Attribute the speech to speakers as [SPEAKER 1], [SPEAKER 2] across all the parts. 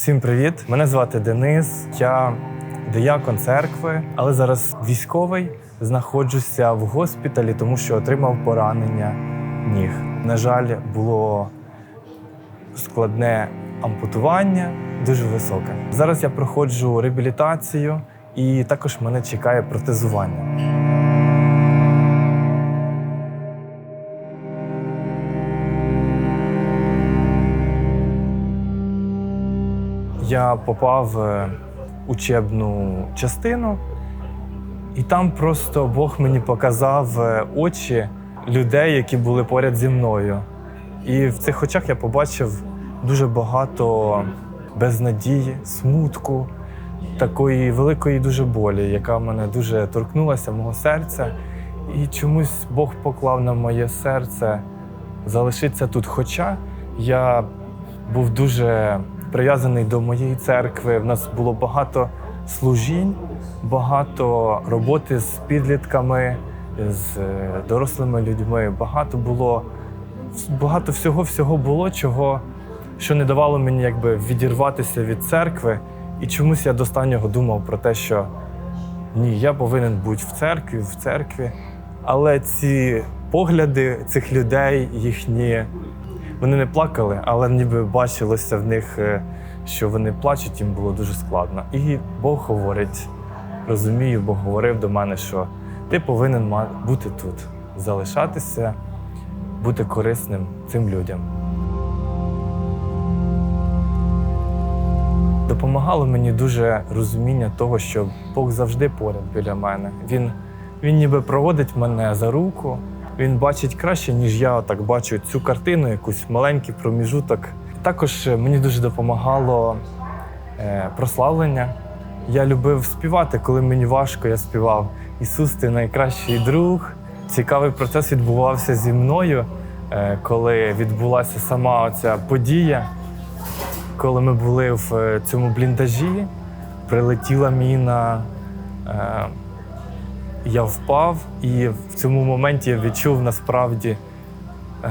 [SPEAKER 1] Всім привіт! Мене звати Денис. Я диякон церкви, але зараз військовий. Знаходжуся в госпіталі, тому що отримав поранення ніг. На жаль, було складне ампутування, дуже високе. Зараз я проходжу реабілітацію і також мене чекає протезування. Я попав в учебну частину, і там просто Бог мені показав е, очі людей, які були поряд зі мною. І в цих очах я побачив дуже багато безнадії, смутку, такої великої дуже болі, яка мене дуже торкнулася, мого серця. І чомусь Бог поклав на моє серце залишитися тут. Хоча я був дуже прив'язаний до моєї церкви. В нас було багато служінь, багато роботи з підлітками, з е, дорослими людьми. Багато було багато всього всього було, чого що не давало мені якби відірватися від церкви. І чомусь я до останнього думав про те, що ні, я повинен бути в церкві, в церкві. Але ці погляди цих людей, їхні вони не плакали, але ніби бачилося в них, е, що вони плачуть, їм було дуже складно. І Бог говорить, розумію, Бог говорив до мене, що ти повинен бути тут, залишатися, бути корисним цим людям. Допомагало мені дуже розуміння того, що Бог завжди поряд біля мене. Він, він ніби проводить мене за руку. Він бачить краще, ніж я так бачу цю картину, якусь маленький проміжуток. Також е, мені дуже допомагало е, прославлення. Я любив співати, коли мені важко, я співав Ісус, ти найкращий друг. Цікавий процес відбувався зі мною, е, коли відбулася сама оця подія. Коли ми були в цьому бліндажі, прилетіла міна. Я впав, і в цьому моменті я відчув насправді е,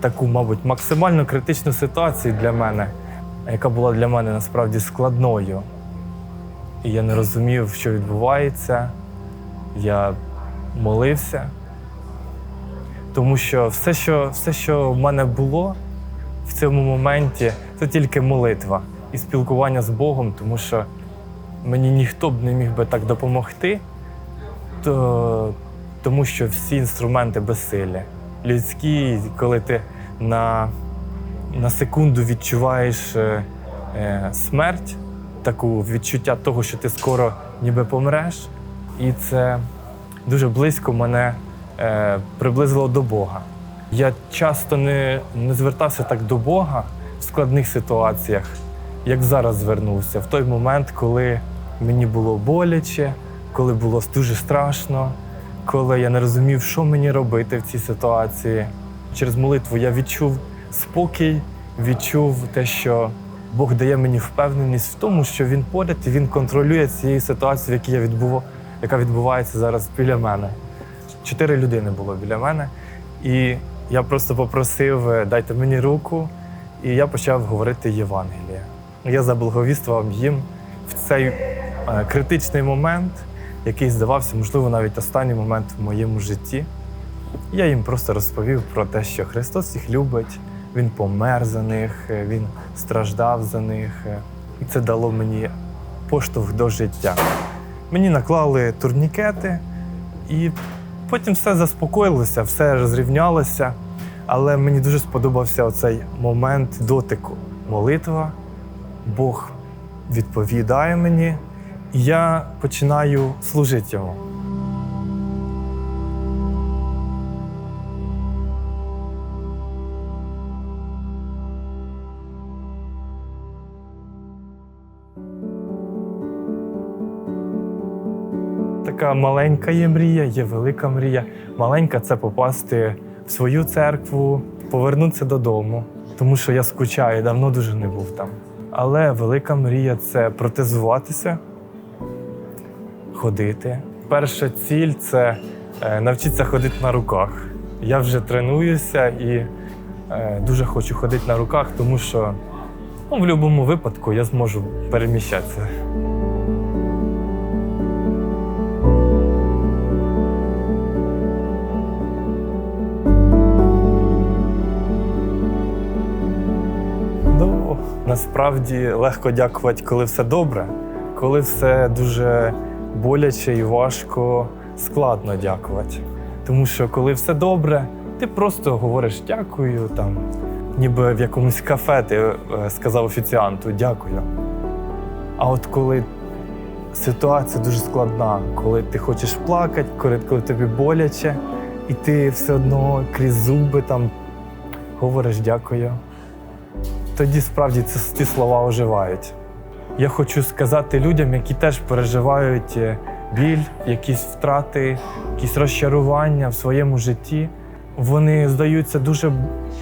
[SPEAKER 1] таку, мабуть, максимально критичну ситуацію для мене, яка була для мене насправді складною. І я не розумів, що відбувається. Я молився, тому що все, що, все, що в мене було в цьому моменті, це тільки молитва і спілкування з Богом, тому що мені ніхто б не міг би так допомогти то, тому що всі інструменти безсилі. Людські, коли ти на, на секунду відчуваєш е, е, смерть, таку відчуття того, що ти скоро ніби помреш, і це дуже близько мене е, приблизило до Бога. Я часто не, не звертався так до Бога в складних ситуаціях, як зараз звернувся, в той момент, коли мені було боляче, коли було дуже страшно, коли я не розумів, що мені робити в цій ситуації. Через молитву я відчув спокій, відчув те, що Бог дає мені впевненість в тому, що він поряд і він контролює цією ситуацією, якій я відбув, яка відбувається зараз біля мене. Чотири людини було біля мене, і я просто попросив е, дайте мені руку, і я почав говорити Євангеліє. Я заблаговіствував їм в цей е, критичний момент, який здавався, можливо, навіть останній момент в моєму житті. Я їм просто розповів про те, що Христос їх любить, Він помер за них, Він страждав за них. І це дало мені поштовх до життя. Мені наклали турнікети, і потім все заспокоїлося, все розрівнялося. Але мені дуже сподобався оцей момент дотику. Молитва, Бог відповідає мені, я починаю служити йому. Така маленька є мрія, є велика мрія. Маленька це попасти в свою церкву, повернутися додому, тому що я скучаю, давно дуже не був там. Але велика мрія це протезуватися, ходити. Перша ціль це е, навчитися ходити на руках. Я вже тренуюся і е, дуже хочу ходити на руках, тому що Ну, в будь-якому випадку я зможу переміщатися. Ну, насправді легко дякувати, коли все добре, коли все дуже боляче і важко, складно дякувати. Тому що коли все добре, ти просто говориш дякую, там, ніби в якомусь кафе ти е, сказав офіціанту дякую. А от коли ситуація дуже складна, коли ти хочеш плакати, коли, коли тобі боляче, і ти все одно крізь зуби там говориш дякую тоді справді ці, слова оживають. Я хочу сказати людям, які теж переживають е, біль, якісь втрати, якісь розчарування в своєму житті. Вони здаються дуже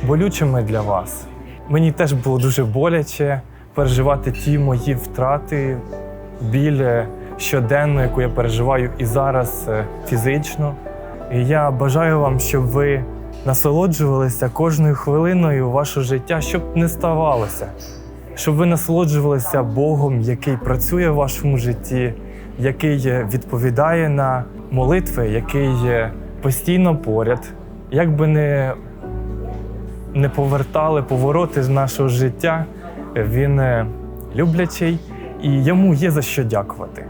[SPEAKER 1] болючими для вас. Мені теж було дуже боляче переживати ті мої втрати, біль е, щоденно, яку я переживаю і зараз е, фізично. І я бажаю вам, щоб ви насолоджувалися кожною хвилиною вашого життя, щоб не ставалося, щоб ви насолоджувалися Богом, який працює в вашому житті, який е, відповідає на молитви, який є постійно поряд. Як би не, не повертали повороти з нашого життя, він е, люблячий і йому є за що дякувати.